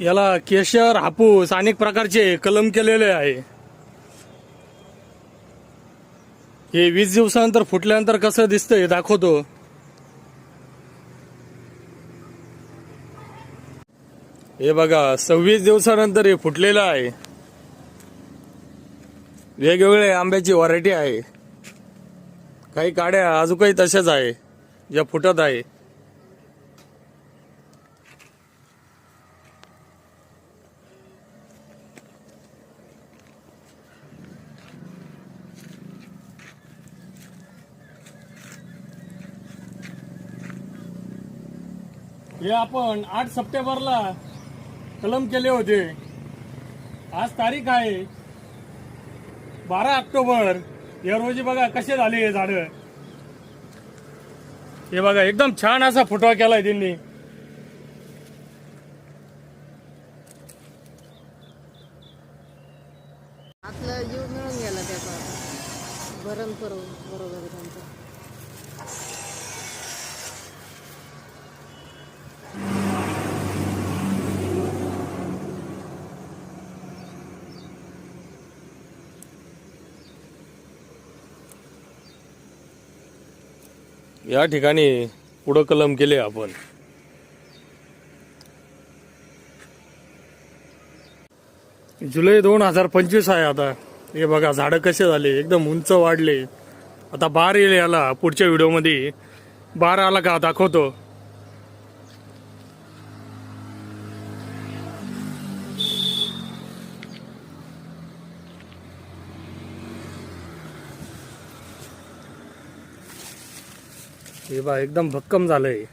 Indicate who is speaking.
Speaker 1: याला केशर हापूस अनेक प्रकारचे कलम केलेले आहे. हे वीस दिवसानंतर फुटल्यानंतर कसं दिसतंय दाखवतो. हे बघा सव्वीस दिवसानंतर हे फुटलेलं आहे. वेगवेगळ्या आंब्याची व्हरायटी आहे. काही काड्या अजूनही तशाच आहे ज्या फुटत आहे. हे आपण आठ सप्टेंबरला कलम केले होते. आज तारीख आहे बारा ऑक्टोबर. या रोजी बघा कसे झाले हे झाड. हे बघा एकदम छान असा फुटवा केलाय त्यांनी.
Speaker 2: आपला जीव मिळून गेला त्याचा. भरण करू बरोबर
Speaker 1: या ठिकाणी पुढं कलम केले आपण. जुलै दोन हजार पंचवीस आहे आता. हे बघा झाडं कसे झाले? एकदम उंच वाढले. आता बार येईल याला पुढच्या व्हिडिओमध्ये बार आला का? दाखवतो. हे बा एकदम भक्कम झालंय.